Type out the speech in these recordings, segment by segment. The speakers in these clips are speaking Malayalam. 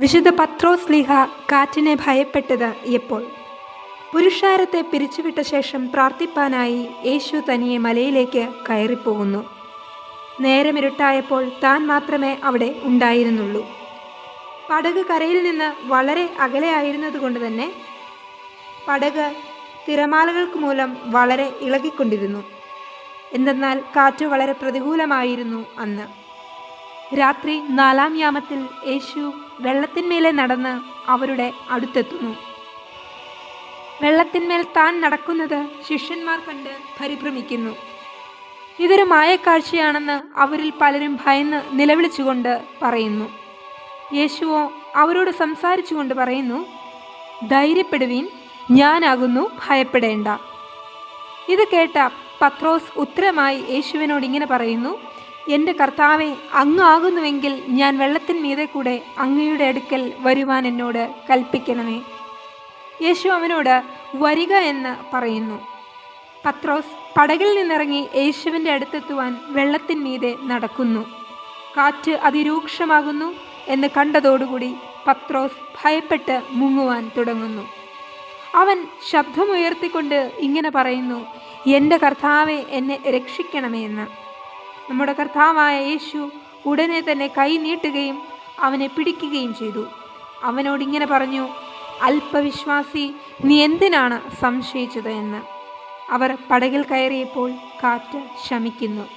വിശുദ്ധ പത്രോസ് ലീഹ കാറ്റിനെ ഭയപ്പെട്ടത് എപ്പോൾ? പുരുഷാരത്തെ പിരിച്ചുവിട്ട ശേഷം പ്രാർത്ഥിപ്പാനായി യേശു തനിയെ മലയിലേക്ക് കയറിപ്പോകുന്നു. നേരമിരുട്ടായപ്പോൾ താൻ മാത്രമേ അവിടെ ഉണ്ടായിരുന്നുള്ളൂ. പടക് കരയിൽ നിന്ന് വളരെ അകലെയായിരുന്നതുകൊണ്ട് തന്നെ പടക് തിരമാലകൾക്ക് മൂലം വളരെ ഇളകിക്കൊണ്ടിരുന്നു. എന്തെന്നാൽ കാറ്റ് വളരെ പ്രതികൂലമായിരുന്നു അന്ന്. രാത്രി നാലാം യാമത്തിൽ യേശു വെള്ളത്തിന്മേലെ നടന്ന് അവരുടെ അടുത്തെത്തുന്നു. വെള്ളത്തിന്മേൽ താൻ നടക്കുന്നത് ശിഷ്യന്മാർ കണ്ട് പരിഭ്രമിക്കുന്നു. ഇതൊരു മായക്കാഴ്ചയാണെന്ന് അവരിൽ പലരും ഭയന്ന് നിലവിളിച്ചുകൊണ്ട് പറയുന്നു. യേശുവോ അവരോട് സംസാരിച്ചുകൊണ്ട് പറയുന്നു ധൈര്യപ്പെടുവീൻ ഞാനാകുന്നു ഭയപ്പെടേണ്ട. ഇത് കേട്ട പത്രോസ് ഉത്തരമായി യേശുവിനോട് ഇങ്ങനെ പറയുന്നു എന്റെ കർത്താവെ അങ്ങ് ആകുന്നുവെങ്കിൽ ഞാൻ വെള്ളത്തിന്മീതെ കൂടെ അങ്ങയുടെ അടുക്കൽ വരുവാൻ എന്നോട് കൽപ്പിക്കണമേ. യേശു അവനോട് വരിക എന്ന് പറയുന്നു. പത്രോസ് പടകിൽ നിന്നിറങ്ങി യേശുവിന്റെ അടുത്തെത്തുവാൻ വെള്ളത്തിന്മീതെ നടക്കുന്നു. കാറ്റ് അതിരൂക്ഷമാകുന്നു എന്ന് കണ്ടതോടുകൂടി പത്രോസ് ഭയപ്പെട്ട് മുങ്ങുവാൻ തുടങ്ങുന്നു. അവൻ ശബ്ദമുയർത്തിക്കൊണ്ട് ഇങ്ങനെ പറയുന്നു എന്റെ കർത്താവെ എന്നെ രക്ഷിക്കണമേ എന്ന്. നമ്മുടെ കർത്താവായ യേശു ഉടനെ തന്നെ കൈ നീട്ടുകയും അവനെ പിടിക്കുകയും ചെയ്തു. അവനോട് ഇങ്ങനെ പറഞ്ഞു അല്പവിശ്വാസി നീ എന്തിനാണ് സംശയിച്ചത് എന്ന്? അവർ പടകിൽ കയറിയപ്പോൾ കാറ്റ് ശമിക്കുന്നു.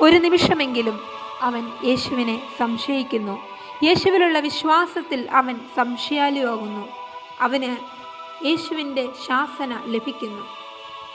ഒരു നിമിഷമെങ്കിലും അവൻ യേശുവിനെ സംശയിക്കുന്നു. യേശുവിലുള്ള വിശ്വാസത്തിൽ അവൻ സംശയാലുവാകുന്നു. അവന് യേശുവിന്റെ ശാസന ലഭിക്കുന്നു.